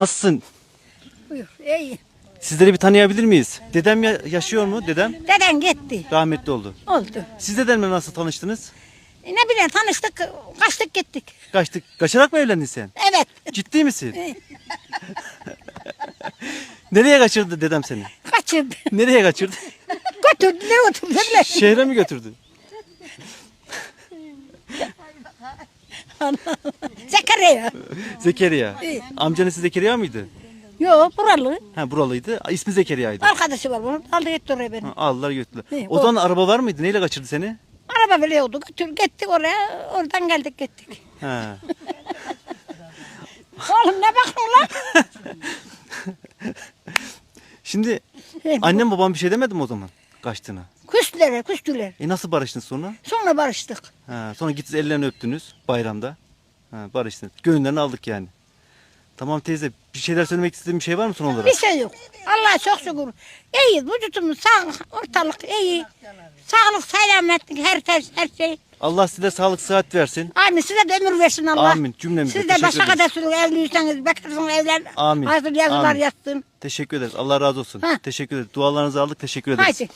Nasılsın? Buyur. İyi. Sizleri bir tanıyabilir miyiz? Dedem ya- yaşıyor mu? Dedem Deden gitti. rahmetli oldu. Oldu. Siz dedemle nasıl tanıştınız? E, Ne bileyim tanıştık, kaçtık gittik. Kaçtık. Kaçarak mı evlendin sen? Evet. Ciddi misin? Nereye kaçırdı dedem seni? Kaçırdı. Nereye kaçırdı? Götürdü. Ne götürdü? Ne bileyim. Şehre mi götürdü? Zekeriya. Zekeriya. Amcanız Zekeriya mıydı? Yo buralı. Ha buralıydı. İsmi Zekeriya'ydı. Arkadaşı var bunun. Aldı gitti oraya beni. Ha, aldılar götürdüler. İyi, O o- zaman araba var mıydı? Neyle kaçırdı seni? Araba biliyordu. Götür gittik oraya. Oradan geldik gittik. Ha. Oğlum ne bakın lan? Şimdi annem babam bir şey demedi mi o zaman kaçtığına? Küstüler, küstüler. E nasıl barıştınız sonra? Sonra barıştık. Ha, sonra gittiniz ellerini öptünüz bayramda. Ha, barıştınız. Gönüllerini aldık yani. Tamam teyze bir şeyler söylemek istediğin bir şey var mı son olarak? Bir şey yok. Allah'a çok şükür. İyi. Vücudumuz sağ, ortalık iyi. Sağlık, selametlik, her, her, her şey. Allah size sağlık sıhhat versin. Amin. Size de ömür versin Allah. Amin. Cümlemize Siz de teşekkür ederiz. kadar sürün evliyseniz, bekarsınız evlen. Amin. Hazır yazılar Amin. yazsın. Teşekkür ederiz. Allah razı olsun. Ha. Teşekkür ederiz. Dualarınızı aldık. Teşekkür ederiz. Haydi.